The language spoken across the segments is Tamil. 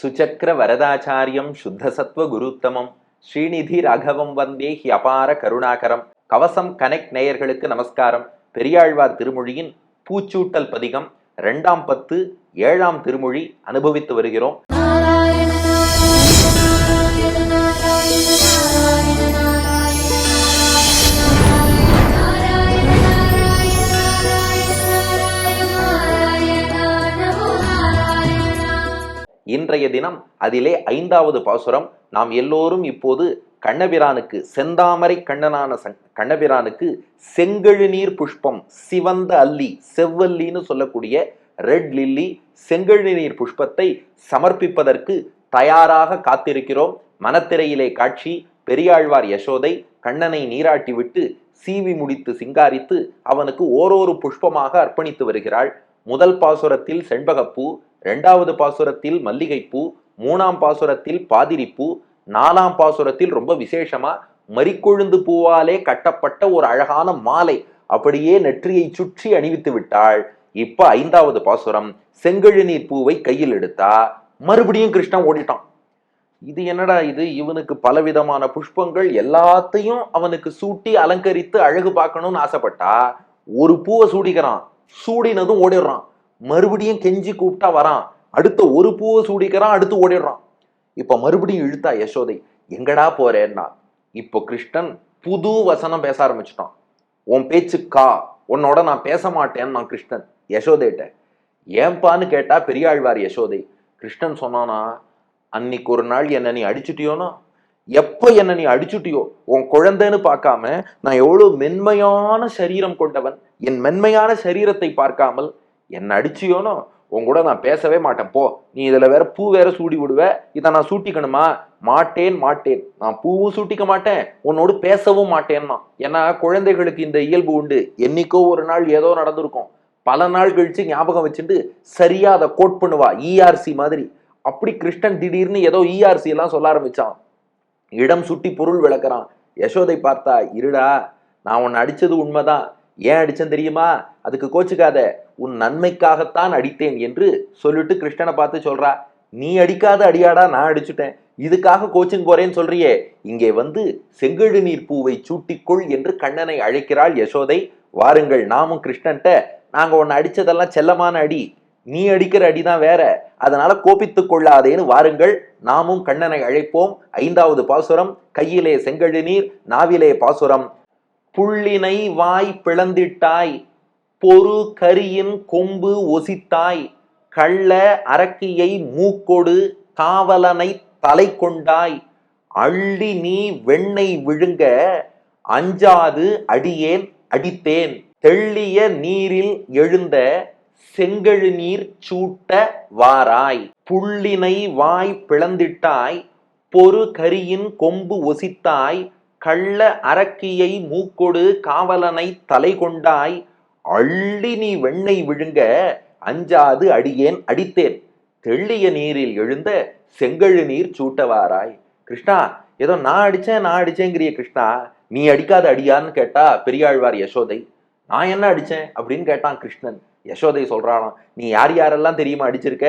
சுச்சக்கர வரதாச்சாரியம் சுத்த சத்வ குருத்தமம். ஸ்ரீநிதி ராகவம் வந்தே ஹி அபார கருணாகரம். கவசம் கனெக்ட் நேயர்களுக்கு நமஸ்காரம். பெரியாழ்வார் திருமொழியின் பூச்சூட்டல் பதிகம் ரெண்டாம் பத்து ஏழாம் திருமொழி அனுபவித்து வருகிறோம். இன்றைய தினம் அதிலே ஐந்தாவது பாசுரம். நாம் எல்லோரும் இப்போது கண்ணபிரானுக்கு செந்தாமரை கண்ணனான சங்- கண்ணபிரானுக்கு செங்கழு நீர் புஷ்பம் சிவந்த அல்லி செவ்வல்லின்னு சொல்லக்கூடிய ரெட் லில்லி செங்கழு நீர் புஷ்பத்தை சமர்ப்பிப்பதற்கு தயாராக காத்திருக்கிறோம். மனத்திரையிலே காட்சி பெரியாழ்வார் யசோதை கண்ணனை நீராட்டி விட்டு சீவி முடித்து சிங்காரித்து அவனுக்கு ஓரொரு புஷ்பமாக அர்ப்பணித்து வருகிறாள். முதல் பாசுரத்தில் செண்பகப்பூ ரெண்டாவது பாசுரத்தில் மல்லிகைப்பூ மூணாம் பாசுரத்தில் பாதிரிப்பூ நாலாம் பாசுரத்தில் ரொம்ப விசேஷமா மறிக்கொழுந்து பூவாலே கட்டப்பட்ட ஒரு அழகான மாலை. அப்படியே நெற்றியை சுற்றி அணிவித்து விட்டாள். இப்ப ஐந்தாவது பாசுரம் செங்கழு நீர் பூவை கையில் எடுத்தா மறுபடியும் கிருஷ்ணன் ஓடிட்டான். இது என்னடா இது? இவனுக்கு பலவிதமான புஷ்பங்கள் எல்லாத்தையும் அவனுக்கு சூட்டி அலங்கரித்து அழகு பார்க்கணும்னு ஆசைப்பட்டா ஒரு பூவை சூடிக்கிறான். சூடினதும் ஓடிடுறான். மறுபடியும் கெஞ்சி கூப்பிட்டா வரான். அடுத்த ஒரு பூவை சூடிக்கிறான் அடுத்து ஓடிடுறான். இப்ப மறுபடியும் இழுத்தா யசோதை எங்கடா போறேன்னா? இப்போ கிருஷ்ணன் புது வசனம் பேச ஆரம்பிச்சிட்டான். உன் பேச்சு கா உன்னோட நான் பேச மாட்டேன்னு நான் கிருஷ்ணன். யசோதைட்ட ஏன்பான்னு கேட்டா பெரியாழ்வார் யசோதை. கிருஷ்ணன் சொன்னானா அன்னைக்கு ஒரு நாள் என்ன நீ அடிச்சுட்டியோனா? எப்போ என்ன நீ அடிச்சுட்டியோ? உன் குழந்தைன்னு பார்க்காம நான் எவ்வளவு மென்மையான சரீரம் கொண்டவன். என் மென்மையான சரீரத்தை பார்க்காமல் என்ன அடிச்சியோனோ உன் கூட நான் பேசவே மாட்டேன். போ நீ இதில் வேற பூ வேற சூடி விடுவ. இதை நான் சூட்டிக்கணுமா? மாட்டேன் மாட்டேன். நான் பூவும் சூட்டிக்க மாட்டேன். உன்னோடு பேசவும் மாட்டேன்னா. ஏன்னா குழந்தைகளுக்கு இந்த இயல்பு உண்டு. என்னைக்கோ ஒரு நாள் ஏதோ நடந்திருக்கும். பல நாள் கழிச்சு ஞாபகம் வச்சுட்டு சரியா அதை கோட் பண்ணுவா. இஆர்சி மாதிரி. அப்படி கிருஷ்ணன் திடீர்னு ஏதோ இஆர்சி எல்லாம் சொல்ல ஆரம்பிச்சான். இடம் சுட்டி பொருள் விளக்குறான். யசோதை பார்த்தா இருடா நான் உன்னை அடிச்சது உண்மைதான். ஏன் அடிச்சேன் தெரியுமா? அதுக்கு கோச்சுக்காத. உன் நன்மைக்காகத்தான் அடித்தேன் என்று சொல்லிட்டு கிருஷ்ணனை பார்த்து சொல்றா நீ அடிக்காத அடியாடா நான் அடிச்சுட்டேன். இதுக்காக கோச்சிங் போறேன்னு சொல்றியே. இங்கே வந்து செங்கழு நீர் பூவை சூட்டிக்கொள் என்று கண்ணனை அழைக்கிறாள் யசோதை. வாருங்கள் நாமும் கிருஷ்ணன்ட்ட நாங்க உன்னை அடிச்சதெல்லாம் செல்லமான அடி. நீ அடிக்கிற அடிதான் வேற. அதனால கோபித்துக் கொள்ளாதேன்னு வாருங்கள். நாமும் கண்ணனை அழைப்போம். ஐந்தாவது பாசுரம் கையிலே செங்கழு நீர் நாவிலே பாசுரம். புள்ளினை வாய் பிளந்திட்டாய். பொறு கரியின் கொம்பு ஒசித்தாய் கள்ள அரக்கியை மூக்கொடு காவலனை தலை கொண்டாய் அள்ளி நீ வெண்ணெய் விழுங்க அஞ்சாது அடியேன் அடித்தேன். தெள்ளிய நீரில் எழுந்த செங்கழு நீர் சூட்ட வாராய் புள்ளினை வாய் பிளந்திட்டாய் பொறு கரியின் கொம்பு ஒசித்தாய் கள்ள அரக்கியை மூக்கொடு காவலனை தலை கொண்டாய் அள்ளி நீ வெண்ணை விழுங்க அஞ்சாது அடியேன் அடித்தேன். தெள்ளிய நீரில் எழுந்த செங்கழு நீர் சூட்டவாராய். கிருஷ்ணா ஏதோ நான் அடிச்சேன் நான் அடிச்சேங்கிறிய கிருஷ்ணா நீ அடிக்காத அடியான்னு கேட்டா பெரியாழ்வார் யசோதை. நான் என்ன அடிச்சேன் அப்படின்னு கேட்டான் கிருஷ்ணன். யசோதை சொல்றானாம் நீ யார் யாரெல்லாம் தெரியுமா அடிச்சிருக்க?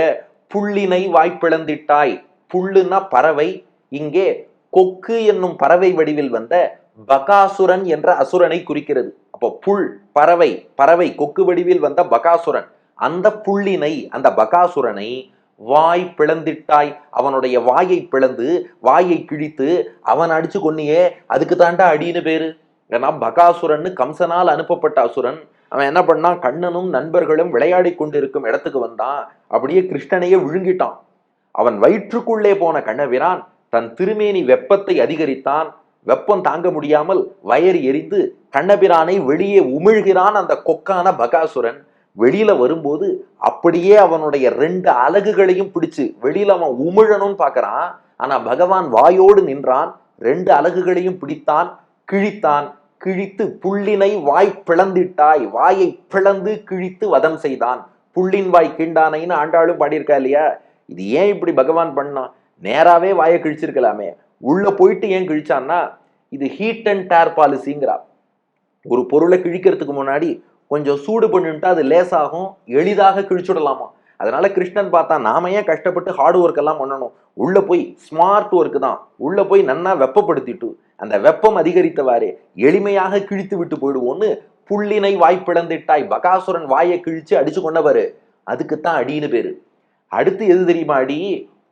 புள்ளினை வாய்ப்பிழந்திட்டாய். புல்லுன்னா பறவை. இங்கே கொக்கு என்னும் பறவை வடிவில் வந்த பகாசுரன் என்ற அசுரனை குறிக்கிறது. அப்போ புல் பறவை பறவை கொக்கு வடிவில் வந்த பகாசுரன். அந்த புள்ளினை அந்த பகாசுரனை வாய் பிளந்திட்டாய். அவனுடைய வாயை பிளந்து வாயை கிழித்து அவன் அடிச்சு கொன்னியே அதுக்கு தாண்டா அடின்னு பேரு. ஏன்னா பகாசுரன்னு கம்சனால் அனுப்பப்பட்ட அசுரன். அவன் என்ன பண்ணான்? கண்ணனும் நண்பர்களும் விளையாடி கொண்டிருக்கும் இடத்துக்கு வந்தான். அப்படியே கிருஷ்ணனையே விழுங்கிட்டான். அவன் வயிற்றுக்குள்ளே போன கண்ணவிரான் தன் திருமேனி வெப்பத்தை அதிகரித்தான். வெப்பம் தாங்க முடியாமல் வயறு எரிந்து கண்ணபிரானை வெளியே உமிழ்கிறான் அந்த கொக்கான பகாசுரன். வெளியில வரும்போது அப்படியே அவனுடைய ரெண்டு அலகுகளையும் பிடிச்சு வெளியில அவன் உமிழணும்னு பார்க்கறான். ஆனா பகவான் வாயோடு நின்றான். ரெண்டு அலகுகளையும் பிடித்தான் கிழித்தான். கிழித்து புள்ளினை வாய் பிளந்திட்டாய். வாயை பிளந்து கிழித்து வதம் செய்தான். புள்ளின் வாய் கிண்டானைன்னு ஆண்டாளும் பாடியிருக்கா இல்லையா? இது ஏன் இப்படி பகவான் பண்ணான் நேராவே வாயை கிழிச்சிருக்கலாமே. உள்ள போயிட்டு ஏன் கிழிச்சான்னா இது ஹீட் அண்ட் டேர் பாலிசிங்கிறா ஒரு பொருளை கிழிக்கிறதுக்கு முன்னாடி கொஞ்சம் சூடு பண்ணிட்டு அது லேசாகும் எளிதாக கிழிச்சுடலாமா? அதனால கிருஷ்ணன் பார்த்தா நாம ஏன் கஷ்டப்பட்டு ஹார்ட் ஒர்க் எல்லாம் பண்ணணும்? உள்ள போய் ஸ்மார்ட் ஒர்க் தான். உள்ள போய் நன்னா வெப்பப்படுத்திட்டு அந்த வெப்பம் அதிகரித்தவாறு எளிமையாக கிழித்து விட்டு போயிடுவோன்னு புள்ளினை வாய்ப்பிழந்திட்டாய் பகாசுரன் வாயை கிழிச்சு அடிச்சு கொண்டவர் அதுக்குத்தான் அடின்னு பேரு. அடுத்து எது தெரியுமா அடி?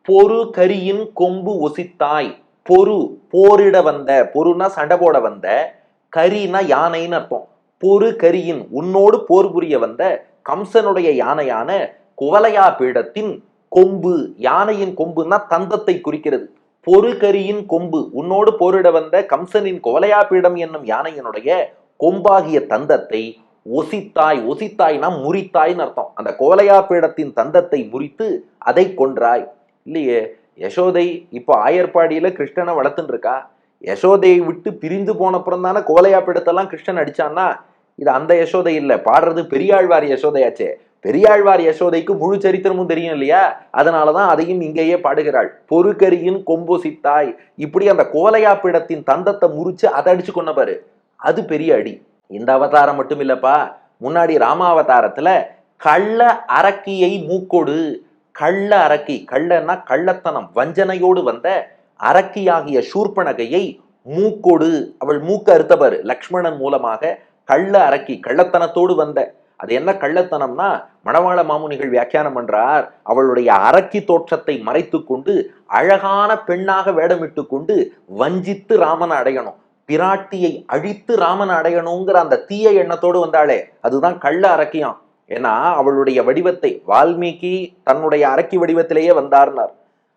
பொறு கரியின் கொம்பு ஒசித்தாய். பொறு போரிட வந்த பொறுனா சண்டை போட வந்த கரினா யானைன்னு அர்த்தம். பொறு கரியின் உன்னோடு போர் புரிய வந்த கம்சனுடைய யானையான குவலையா பீடத்தின் கொம்பு யானையின் கொம்புன்னா தந்தத்தை குறிக்கிறது. பொறு கரியின் கொம்பு உன்னோடு போரிட வந்த கம்சனின் குவலையா பீடம் என்னும் யானையினுடைய கொம்பாகிய தந்தத்தை ஒசித்தாய் ஒசித்தாய்னா முறித்தாய்ன்னு அர்த்தம். அந்த கோலையா பீடத்தின் தந்தத்தை முறித்து அதை கொன்றாய். இல்லையே? யசோதை இப்போ ஆயர்பாடியில் கிருஷ்ணனை வளர்த்துன்னு இருக்கா யசோதையை விட்டு பிரிந்து போனப்புறம் தானே கோலையா பிடத்தெல்லாம் கிருஷ்ணன் அடிச்சான்னா இது அந்த யசோதை இல்லை. பாடுறது பெரியாழ்வார் யசோதையாச்சே. பெரியாழ்வார் யசோதைக்கு முழு சரித்திரமும் தெரியும் இல்லையா? அதனாலதான் அதையும் இங்கேயே பாடுகிறாள். பொறுக்கரியின் கொம்பொசித்தாய். இப்படி அந்த கோலையா பிடத்தின் தந்தத்தை முறிச்சு அதை அடிச்சு கொண்டபாரு அது பெரிய அடி. இந்த அவதாரம் மட்டும் இல்லப்பா. முன்னாடி ராமாவதாரத்துல கள்ள அரக்கியை மூக்கொடு கள்ள அரக்கி கள்ளன்னா கள்ளத்தனம் வஞ்சனையோடு வந்த அரக்கியாகிய சூர்பனகையை மூக்கோடு அவள் மூக்க அறுத்தவர் லக்ஷ்மணன் மூலமாக கள்ள அரக்கி கள்ளத்தனத்தோடு வந்த. அது என்ன கள்ளத்தனம்னா மணவாள மாமுனிகள் வியாக்கியானம் பண்றார் அவளுடைய அரக்கி தோற்றத்தை மறைத்து கொண்டு அழகான பெண்ணாக வேடமிட்டு கொண்டு வஞ்சித்து ராமனை அடையணும். பிராட்டியை அழித்து ராமன் அடையணுங்கிற அந்த தீய எண்ணத்தோடு வந்தாளே அதுதான் கள்ள அரக்கியம். ஏன்னா அவளுடைய வடிவத்தை வால்மீகி தன்னுடைய அரக்கி வடிவத்திலேயே வந்தார்னார்.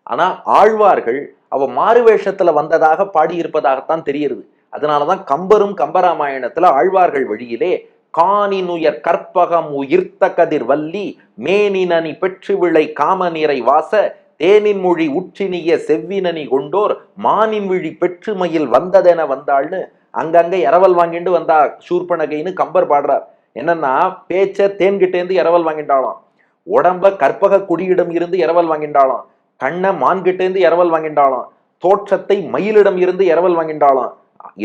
ஆனால் ஆழ்வார்கள் அவ மாறுவேஷத்தில் வந்ததாக பாடியிருப்பதாகத்தான் தெரியுது அதனாலதான் கம்பரும் கம்பராமாயணத்தில் ஆழ்வார்கள் வழியிலே காணினுயர் கற்பகம் உயிர்த்த கதிர் வல்லி மேனினனி பெற்று விளை காமநிறை வாச தேனின் மொழி உற்றினிய செவ்வினனி கொண்டோர் மானின் விழி பெற்றுமையில் வந்ததென வந்தாள்னு அங்கங்கே இரவல் வாங்கிட்டு வந்தா சூர்பனகைன்னு கம்பர் பாடுறார். என்னன்னா பேச்ச தேன்கிட்டேருந்து இரவல் வாங்கிட்டாலும் உடம்ப கற்பக குடியிடம் இருந்து இரவல் வாங்கிட்டாலும் கண்ணை மான்கிட்டேருந்து இரவல் வாங்கிட்டாலும் தோற்றத்தை மயிலிடம் இருந்து இரவல் வாங்கிட்டாலும்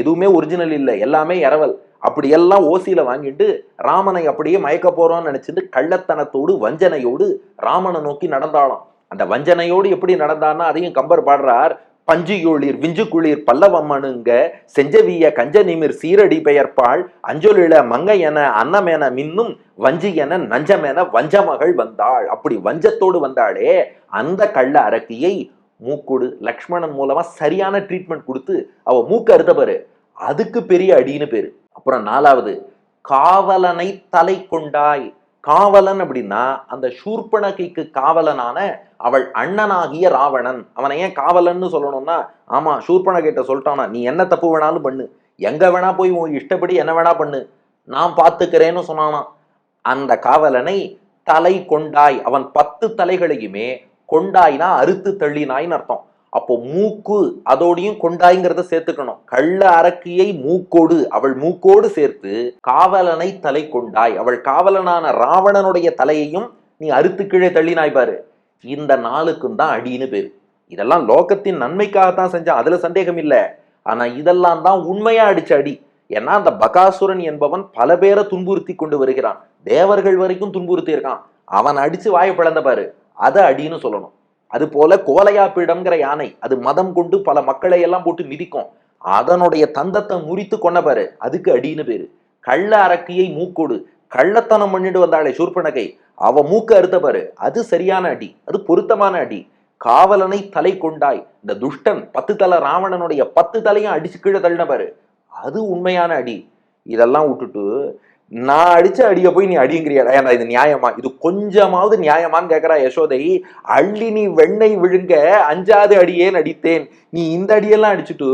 எதுவுமே ஒரிஜினல் இல்லை எல்லாமே இரவல். அப்படி எல்லாம் ஓசியில வாங்கிட்டு ராமனை அப்படியே மயக்க போறோம்னு நினைச்சிட்டு கள்ளத்தனத்தோடு வஞ்சனையோடு ராமனை நோக்கி நடந்தாலும் அந்த வஞ்சனையோடு எப்படி நடந்தான்னா அதையும் கம்பர் பாடுறார். பஞ்சுயோளிர் விஞ்சுக்குளிர் பல்லவம்மனுங்க செஞ்சவிய கஞ்ச நிமிர் சீரடி பெயர்ப்பாள் அஞ்சொலில மங்கையன அன்னமென மின்னும் வஞ்சு என நஞ்சமேன வஞ்சமகள் வந்தாள். அப்படி வஞ்சத்தோடு வந்தாளே அந்த கள்ள அரக்கியை மூக்குடு லக்ஷ்மணன் மூலமா சரியான ட்ரீட்மெண்ட் கொடுத்து அவ மூக்கு அறுத்தப்பாரு அதுக்கு பெரிய அடின்னு பேரு. அப்புறம் நாலாவது காவலனை தலை கொண்டாய் காவலன் அப்படின்னா அந்த சூர்பனகைக்கு காவலனான அவள் அண்ணனாகிய ராவணன். அவனை ஏன் காவலன்னு சொல்லணும்னா ஆமா சூர்பனகிட்ட சொல்லிட்டானா நீ என்ன தப்பு வேணாலும் பண்ணு. எங்க வேணா போய் உன் இஷ்டப்படி என்ன வேணா பண்ணு. நான் பார்த்துக்கிறேன்னு சொன்னானா. அந்த காவலனை தலை கொண்டாய் அவன் பத்து தலைகளையுமே கொண்டாய்னா அறுத்து தள்ளினாய்னு அர்த்தம். அப்போ மூக்கு அதோடையும் கொண்டாய்ங்கிறத சேர்த்துக்கணும். கள்ள அரக்கியை மூக்கோடு அவள் மூக்கோடு சேர்த்து காவலனை தலை கொண்டாய். அவள் காவலனான ராவணனுடைய தலையையும் நீ அறுத்து கீழே தள்ளினாய் பாரு. இந்த நாளுக்கும் தான் அடின்னு பேர். இதெல்லாம் லோகத்தின் நன்மைக்காகத்தான் செஞ்சான் அதுல சந்தேகம் இல்லை. ஆனா இதெல்லாம் தான் உண்மையா அடிச்ச அடி. ஏன்னா அந்த பகாசுரன் என்பவன் பல பேரை துன்புறுத்தி கொண்டு வருகிறான். தேவர்கள் வரைக்கும் துன்புறுத்தி இருக்கான் அவன் அடிச்சு வாயை பிளந்த பாரு. அதை அடின்னு சொல்லணும். அது போல கோலையாப்பிடம்ங்கிற யானை அது மதம் கொண்டு பல மக்களை எல்லாம் போட்டு மிதிக்கும். அதனுடைய தந்தத்தை முறித்து கொண்ட அதுக்கு அடின்னு பேரு. கள்ள அரக்கியை மூக்கோடு கள்ளத்தனம் பண்ணிட்டு வந்தாளே சூர்பனகை. அவ மூக்க அறுத்தபாரு அது சரியான அடி அது பொருத்தமான அடி. காவலனை தலை கொண்டாய் இந்த துஷ்டன் பத்து தலை ராவணனுடைய பத்து தலையும் அடிச்சு கீழே தள்ளினபாரு அது உண்மையான அடி. இதெல்லாம் விட்டுட்டு நான் அடிச்ச அடிய போய் நீ அடிங்கிறியாடா? ஏன்னா இது நியாயமா? இது கொஞ்சமாவது நியாயமான்னு கேட்குறா யசோதை. அள்ளி நீ வெண்ணெய் விழுங்க அஞ்சாவது அடியே அடித்தேன் நீ இந்த அடியெல்லாம் அடிச்சுட்டு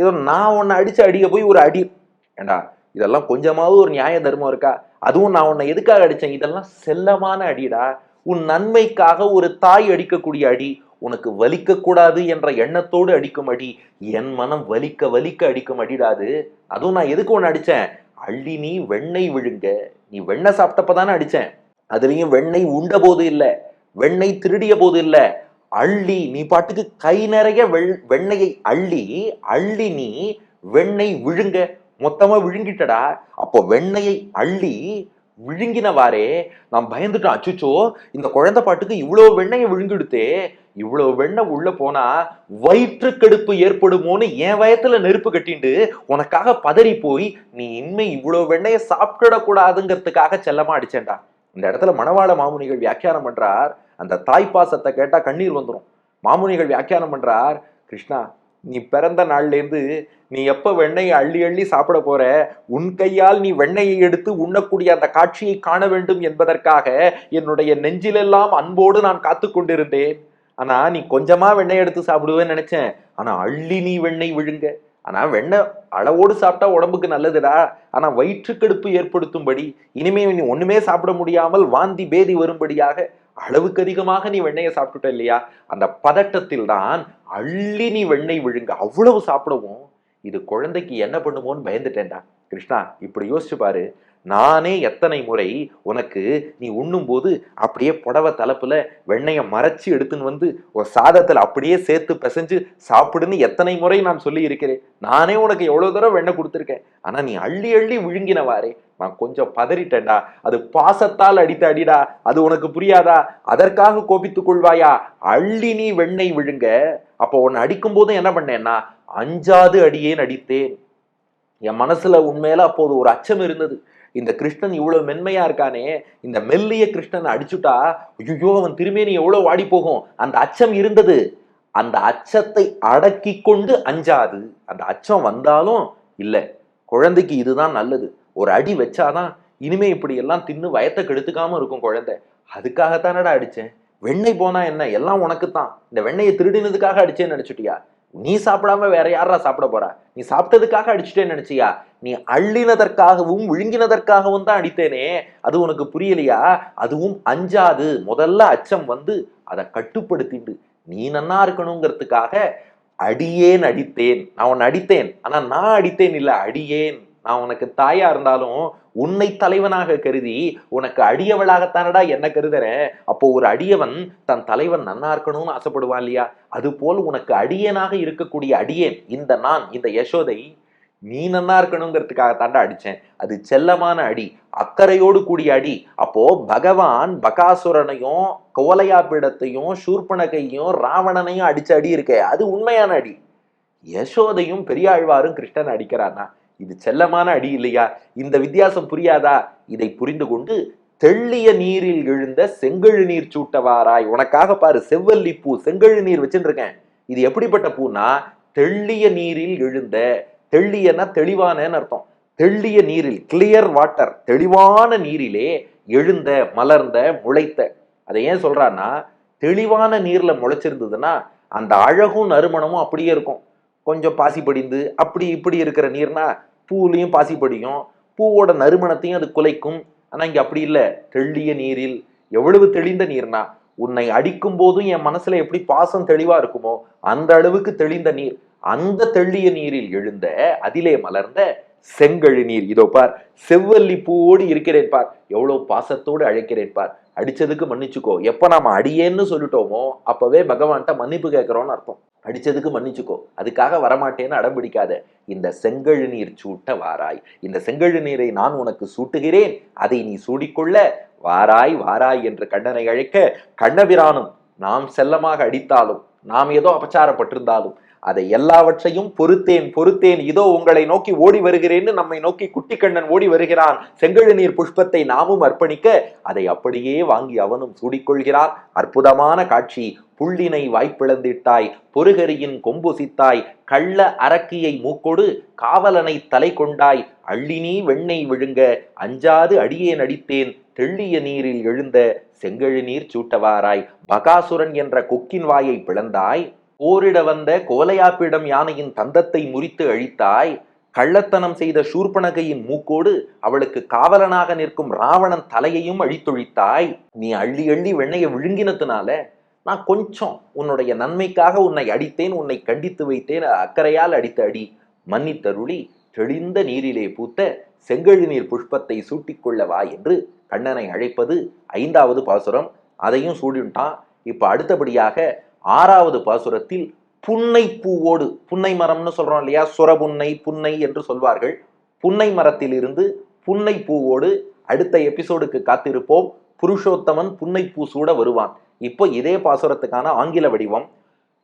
ஏதோ நான் உன்னை அடிச்ச அடிய போய் ஒரு அடி. ஏண்டா இதெல்லாம் கொஞ்சமாவது ஒரு நியாய தர்மம் இருக்கா? அதுவும் நான் உன்னை எதுக்காக அடிச்சேன்? இதெல்லாம் செல்லமான அடிடா. உன் நன்மைக்காக ஒரு தாய் அடிக்கக்கூடிய அடி. உனக்கு வலிக்க கூடாது என்ற எண்ணத்தோடு அடிக்கும் அடி. என் மனம் வலிக்க வலிக்க அடிக்கும் அடிடாது அதுவும் நான் எதுக்கு ஒன்று அடிச்சேன்? அள்ளி நீ வெண்ணெய் விழுங்க. நீ வெண்ணெய் சாப்பிட்டப்ப தானே அதுலேயும் வெண்ணெய் உண்ட போது இல்லை. வெண்ணெய் திருடிய போது இல்லை. அள்ளி நீ பாட்டுக்கு கை நிறைய வெள் வெண்ணெயை அள்ளி அள்ளி நீ வெண்ணெய் விழுங்க. மொத்தமாக விழுங்கிட்டடா. அப்போ வெண்ணெயை அள்ளி விழுங்கினவாறே நான் பயந்துட்டோம். அச்சுச்சோ இந்த குழந்தை பாட்டுக்கு இவ்வளோ வெண்ணையை விழுங்கிடுத்தே இவ்வளோ வெண்ணை உள்ள போனா வயிற்றுக்கெடுப்பு ஏற்படுமோன்னு என் வயத்துல நெருப்பு கட்டிண்டு உனக்காக பதறி போய் நீ இனிமே இவ்வளோ வெண்ணையை சாப்பிடக்கூடாதுங்கிறதுக்காக செல்லமா அடிச்சேன்டா. இந்த இடத்துல மணவாள மாமுனிகள் வியாக்கியானம் பண்றார். அந்த தாய்ப்பாசத்தை கேட்டா கண்ணீர் வந்துடும் மாமுனிகள் வியாக்கியானம் பண்றார் கிருஷ்ணா நீ பிறந்த நாள்லேருந்து நீ எப்போ வெண்ணெயை அள்ளி அள்ளி சாப்பிட போற? உன் கையால் நீ வெண்ணெயை எடுத்து உண்ணக்கூடிய அந்த காட்சியை காண வேண்டும் என்பதற்காக என்னுடைய நெஞ்சிலெல்லாம் அன்போடு நான் காத்து கொண்டிருந்தேன். ஆனா நீ கொஞ்சமா வெண்ணெய் எடுத்து சாப்பிடுவேன்னு நினைச்சேன். ஆனா அள்ளி நீ வெண்ணெய் விழுங்க. ஆனா வெண்ணெய் அளவோடு சாப்பிட்டா உடம்புக்கு நல்லதுடா. ஆனா வயிற்றுக்கடுப்பு ஏற்படுத்தும்படி இனிமே நீ ஒண்ணுமே சாப்பிட முடியாமல் வாந்தி பேதி வரும்படியாக அளவுக்கு அதிகமாக நீ வெண்ணெயை சாப்பிட்டுட்ட இல்லையா? அந்த பதட்டத்தில் தான் அள்ளி நீ வெண்ணெய் விழுங்க. அவ்வளவு சாப்பிடவும். இது குழந்தைக்கு என்ன பண்ணுமோன்னு பயந்துட்டேன்டா. கிருஷ்ணா இப்படி யோசிச்சு பாரு. நானே எத்தனை முறை உனக்கு நீ உண்ணும்போது அப்படியே புடவை தலைப்புல வெண்ணையை மறைச்சு எடுத்துன்னு வந்து ஒரு சாதத்தில் அப்படியே சேர்த்து பிசைஞ்சு சாப்பிடுன்னு எத்தனை முறை நான் சொல்லி இருக்கிறேன் நானே உனக்கு எவ்வளோ தடவை வெண்ணெய் கொடுத்துருக்கேன். ஆனால் நீ அள்ளி அள்ளி விழுங்கினவாறே. நான் கொஞ்சம் பதறிட்டேன்டா. அது பாசத்தால் அடித்த அடிடா. அது உனக்கு புரியாதா? அதற்காக கோபித்துக் கொள்வாயா? அள்ளி நீ வெண்ணெய் விழுங்க. அப்போ உன்னை அடிக்கும் போது என்ன பண்ணேன்னா அஞ்சாது அடியேன் அடித்தேன். என் மனசுல உண்மையில அப்போது ஒரு அச்சம் இருந்தது. இந்த கிருஷ்ணன் இவ்வளவு மென்மையா இருக்கானே. இந்த மெல்லிய கிருஷ்ணனை அடிச்சுட்டா ஐயோ அவன் நீ எவ்வளவு வாடி போகும். அந்த அச்சம் இருந்தது. அந்த அச்சத்தை அடக்கி கொண்டு அஞ்சாது. அந்த அச்சம் வந்தாலும் இல்லை. குழந்தைக்கு இதுதான் நல்லது. ஒரு அடி வச்சாதான் இனிமே இப்படி எல்லாம் தின்னு வயத்தை கெடுத்துக்காம இருக்கும் குழந்தை. அதுக்காகத்தானடா அடிச்சேன்? வெண்ணெய் போனா என்ன? எல்லாம் உனக்கு தான் இந்த வெண்ணெயை திருடினதுக்காக அடிச்சேன்னு நினைச்சுட்டியா? நீ சாப்பிடாம வேற யாரா சாப்பிட போறா? நீ சாப்பிட்டதுக்காக அடிச்சுட்டேன்னு நினைச்சியா? நீ அள்ளினதற்காகவும் விழுங்கினதற்காகவும் தான் அடித்தேனே. அது உனக்கு புரியலையா? அதுவும் அஞ்சாது. முதல்ல அச்சம் வந்து அதை கட்டுப்படுத்திட்டு நீ நன்னா இருக்கணுங்கிறதுக்காக அடியேன் அடித்தேன். நான் உன்னை அடித்தேன். ஆனா நான் அடித்தேன் இல்லை அடியேன். நான் உனக்கு தாயா இருந்தாலும் உன்னை தலைவனாக கருதி உனக்கு அடியவளாகத்தானடா என்ன கருதுறேன் அப்போ ஒரு அடியவன் தன் தலைவன் நன்னா இருக்கணும்னு ஆசைப்படுவான் இல்லையா? அது போல் உனக்கு அடியனாக இருக்கக்கூடிய அடியேன் இந்த நான் இந்த யசோதை நீ நன்னா இருக்கணுங்கிறதுக்காக தாண்டா அடிச்சேன் அது செல்லமான அடி அக்கறையோடு கூடிய அடி. அப்போ பகவான் பகாசுரனையும் கோலையாப்பிடத்தையும் சூர்பனகையும் ராவணனையும் அடிச்ச அடி இருக்கே. அது உண்மையான அடி. யசோதையும் பெரியாழ்வாரும் கிருஷ்ணன் அடிக்கிறானா இது செல்லமான அடி இல்லையா? இந்த வித்தியாசம் புரியாதா? இதை புரிந்து கொண்டு தெள்ளிய நீரில் எழுந்த செங்கழு நீர் சூட்டவாராய் உனக்காக பாரு செவ்வல்லி பூ செங்கழு நீர் வச்சுருக்கேன் இது எப்படிப்பட்ட பூனா தெள்ளிய நீரில் எழுந்த தெள்ளியன்னா தெளிவானன்னு அர்த்தம். தெள்ளிய நீரில் கிளியர் வாட்டர் தெளிவான நீரிலே எழுந்த மலர்ந்த முளைத்த. அதை ஏன் சொல்றான்னா தெளிவான நீர்ல முளைச்சிருந்ததுன்னா அந்த அழகும் நறுமணமும் அப்படியே இருக்கும். கொஞ்சம் பாசி படிந்து அப்படி இப்படி இருக்கிற நீர்னா பூலையும் பாசி படியும். பூவோட நறுமணத்தையும் அது குலைக்கும். ஆனால் இங்கே அப்படி இல்லை. தெள்ளிய நீரில் எவ்வளவு தெளிந்த நீர்னா உன்னை அடிக்கும் போதும் என் மனசுல எப்படி பாசம் தெளிவா இருக்குமோ அந்த அளவுக்கு தெளிந்த நீர். அந்த தெள்ளிய நீரில் எழுந்த அதிலே மலர்ந்த செங்கழு நீர். இதோ பார் செவ்வல்லி பூவோடு இருக்கிறேன் பார். எவ்வளவு பாசத்தோடு அழைக்கிறேன் பார். அடிச்சதுக்கு மன்னிச்சுக்கோ. எப்ப நாம அடியேன்னு சொல்லிட்டோமோ அப்பவே பகவான்கிட்ட மன்னிப்பு கேட்கிறோம்னு அர்த்தம். அடிச்சதுக்கு மன்னிச்சுக்கோ. அதுக்காக வரமாட்டேன்னு அடம்பிடிக்காத இந்த செங்கழு நீர் சூட்ட வாராய். இந்த செங்கழு நீரை நான் உனக்கு சூட்டுகிறேன். அதை நீ சூடிக்கொள்ள வாராய் வாராய் என்று கண்ணனை அழைக்க கண்ணபிரானும் நாம் செல்லமாக அடித்தாலும் நாம் ஏதோ அபச்சாரப்பட்டிருந்தாலும் அதை எல்லாவற்றையும் பொறுத்தேன் பொறுத்தேன். இதோ உங்களை நோக்கி ஓடி வருகிறேன்னு நம்மை நோக்கி குட்டிக்கண்ணன் ஓடி வருகிறான். செங்கழு நீர் புஷ்பத்தை நாமும் அர்ப்பணிக்க அதை அப்படியே வாங்கி அவனும் சூடிக்கொள்கிறான். அற்புதமான காட்சி. புள்ளினை வாய்ப்பிழந்திட்டாய் பொறுகரியின் கொம்புசித்தாய் கள்ள அரக்கியை மூக்கொடு காவலனை தலை கொண்டாய் அள்ளினீ வெண்ணெய் விழுங்க அஞ்சாது அடியே நடித்தேன் தெள்ளிய நீரில் எழுந்த செங்கழு நீர் சூட்டவாராய் பகாசுரன் என்ற கொக்கின் வாயை பிளந்தாய் போரிட வந்த கோலையாப்பிடம் யானையின் தந்தத்தை முறித்து அழித்தாய் கள்ளத்தனம் செய்த சூர்பனகையின் மூக்கோடு அவளுக்கு காவலனாக நிற்கும் ராவணன் தலையையும் அழித்தொழித்தாய் நீ அள்ளி அள்ளி வெண்ணையை விழுங்கினதுனால நான் கொஞ்சம் உன்னுடைய நன்மைக்காக உன்னை அடித்தேன் உன்னை கண்டித்து வைத்தேன். அக்கறையால் அடித்த அடி. மன்னித்தருளி தெளிந்த நீரிலே பூத்த செங்கழு நீர் புஷ்பத்தை சூட்டிக்கொள்ள வா என்று கண்ணனை அழைப்பது ஐந்தாவது பாசுரம். அதையும் சூடிட்டான் இப்போ அடுத்தபடியாக ஆறாவது பாசுரத்தில் புன்னை பூவோடு புன்னை மரம்னு சொல்கிறோம் இல்லையா? சுரபுன்னை புன்னை என்று சொல்வார்கள். புன்னை மரத்திலிருந்து புன்னை பூவோடு அடுத்த எபிசோடுக்கு காத்திருப்போம். புருஷோத்தமன் புன்னைப்பூ சூட வருவான். இப்போ இதே பாசுரத்துக்கான ஆங்கில வடிவம்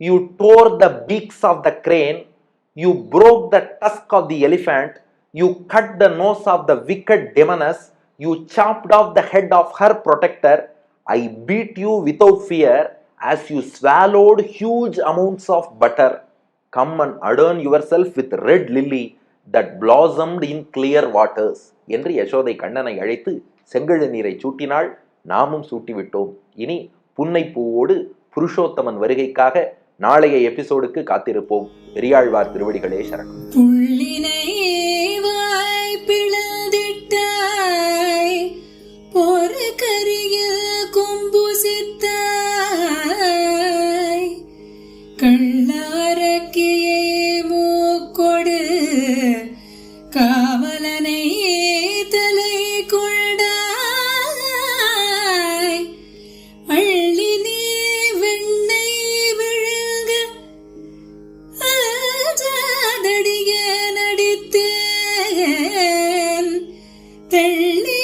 you tore the beaks of the crane you broke the tusk of the elephant you cut the nose of the wicked demoness you chopped off the head of her protector I beat you without fear as you swallowed huge amounts of butter come and adorn yourself with red lily that blossomed in clear waters என்று யசோதை கண்ணனை அழைத்து செங்கழு நீரை சூட்டினாள் நாமும் சூட்டிவிட்டோம் இனி புன்னைப்பூவோடு புருஷோத்தமன் வருகைக்காக நாளைய எபிசோடுக்கு காத்திருப்போம். பெரியாழ்வார் திருவடிகளே சரணம். தெள்ளிய